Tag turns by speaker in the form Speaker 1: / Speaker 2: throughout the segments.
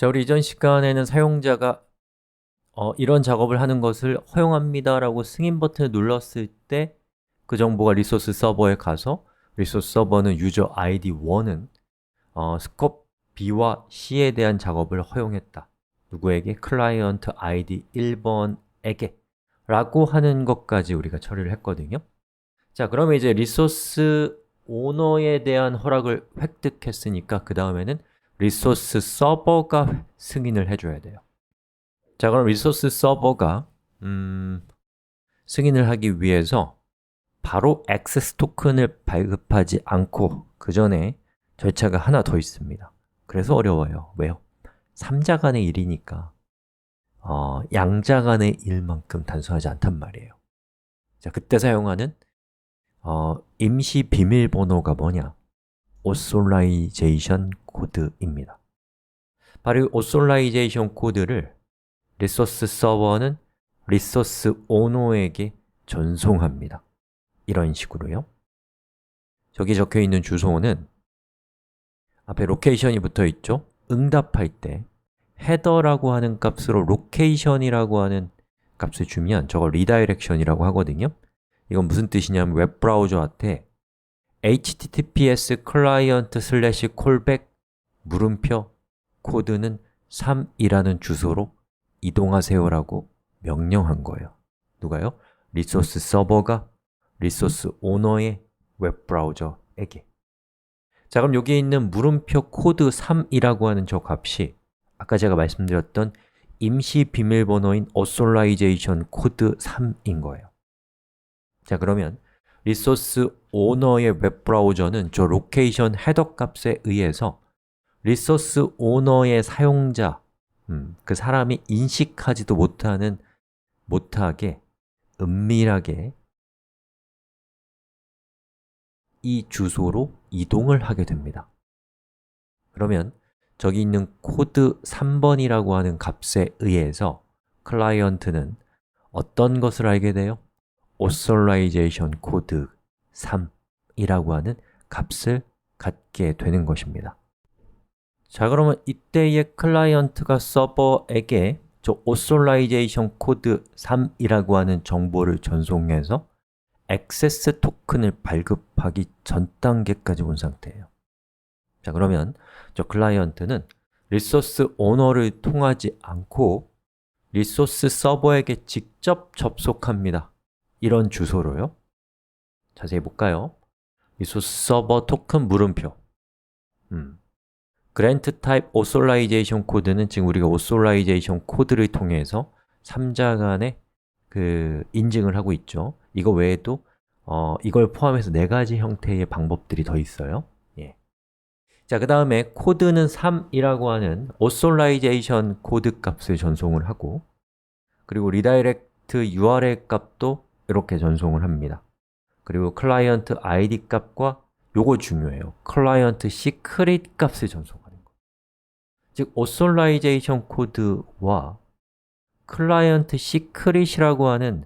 Speaker 1: 자, 우리 이전 시간에는 사용자가 어, 이런 작업을 하는 것을 허용합니다 라고 승인 버튼을 눌렀을 때 그 정보가 리소스 서버에 가서 리소스 서버는 유저 id 1은 어, 스콥 B와 C에 대한 작업을 허용했다 누구에게? 클라이언트 id 1번에게 라고 하는 것까지 우리가 처리를 했거든요 자, 그러면 이제 리소스 오너에 대한 허락을 획득했으니까 그 다음에는 리소스 서버가 승인을 해줘야 돼요 자, 그럼 리소스 서버가 음, 승인을 하기 위해서 바로 액세스 토큰을 발급하지 않고 그 전에 절차가 하나 더 있습니다 그래서 어려워요 왜요? 3자 간의 일이니까 어, 양자 간의 일만큼 단순하지 않단 말이에요 자, 그때 사용하는 어, 임시 비밀번호가 뭐냐? 오솔라이제이션 코드입니다. 바로 이 오솔라이제이션 코드를 리소스 서버는 리소스 오너에게 전송합니다. 이런 식으로요. 저기 적혀 있는 주소는 앞에 로케이션이 붙어 있죠? 응답할 때 헤더라고 하는 값으로 로케이션이라고 하는 값을 주면 저걸 리다이렉션이라고 하거든요. 이건 무슨 뜻이냐면 웹브라우저한테 https 클라이언트 슬래시 콜백 물음표 코드는 3이라는 주소로 이동하세요라고 명령한 거예요. 누가요? 리소스 서버가 리소스 오너의 웹브라우저에게. 자 그럼 여기에 있는 물음표 코드 3이라고 하는 저 값이 아까 제가 말씀드렸던 임시 비밀번호인 authorization 코드 3인 거예요. 자 그러면 리소스 오너의 웹브라우저는 저 로케이션 헤더 값에 의해서 리소스 오너의 사용자, 음, 그 사람이 인식하지도 못하는, 못하게, 은밀하게 이 주소로 이동을 하게 됩니다 그러면 저기 있는 코드 3번이라고 하는 값에 의해서 클라이언트는 어떤 것을 알게 돼요? authorization 코드 3이라고 하는 값을 갖게 되는 것입니다 자, 그러면 이때의 클라이언트가 서버에게 저 authorization 코드 3이라고 하는 정보를 전송해서 액세스 토큰을 발급하기 전 단계까지 온 상태예요 자, 그러면 저 클라이언트는 리소스 오너를 통하지 않고 리소스 서버에게 직접 접속합니다 이런 주소로요 자세히 볼까요? 리소스 서버 토큰 물음표 음. Grant type authorization 코드는 지금 우리가 authorization 코드를 통해서 3자 간의 그 인증을 하고 있죠. 이거 외에도 어, 이걸 포함해서 네 가지 형태의 방법들이 더 있어요. 예. 자, 그 다음에 코드는 3이라고 하는 authorization 코드 값을 전송을 하고 그리고 redirect URL 값도 이렇게 전송을 합니다. 그리고 클라이언트 id 값과 요거 중요해요. 클라이언트 시크릿 값을 전송하는 거. 즉, authorization 코드와 클라이언트 시크릿이라고 하는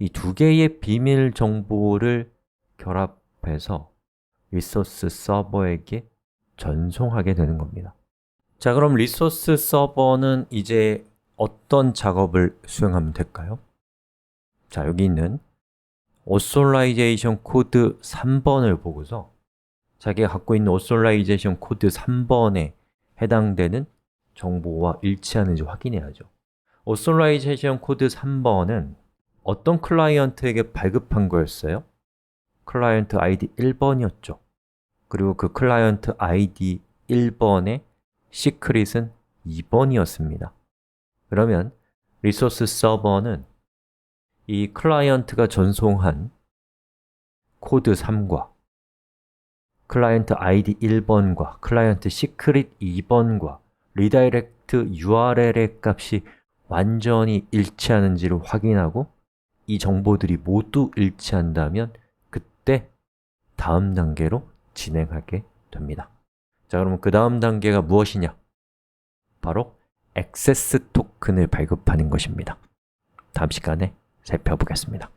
Speaker 1: 이 두 개의 비밀 정보를 결합해서 리소스 서버에게 전송하게 되는 겁니다. 자, 그럼 리소스 서버는 이제 어떤 작업을 수행하면 될까요? 자, 여기 있는 authorization 코드 3번을 보고서 자기가 갖고 있는 authorization 코드 3번에 해당되는 정보와 일치하는지 확인해야죠. authorization 코드 3번은 어떤 클라이언트에게 발급한 거였어요? 클라이언트 id 1번이었죠. 그리고 그 클라이언트 id 1번의 시크릿은 2번이었습니다. 그러면 리소스 서버는 이 클라이언트가 전송한 코드 3과 클라이언트 id 1번과 클라이언트 시크릿 2번과 리다이렉트 URL의 값이 완전히 일치하는지를 확인하고 이 정보들이 모두 일치한다면 그때 다음 단계로 진행하게 됩니다. 자, 그러면 그 다음 단계가 무엇이냐? 바로 액세스 토큰을 발급하는 것입니다. 다음 시간에 살펴보겠습니다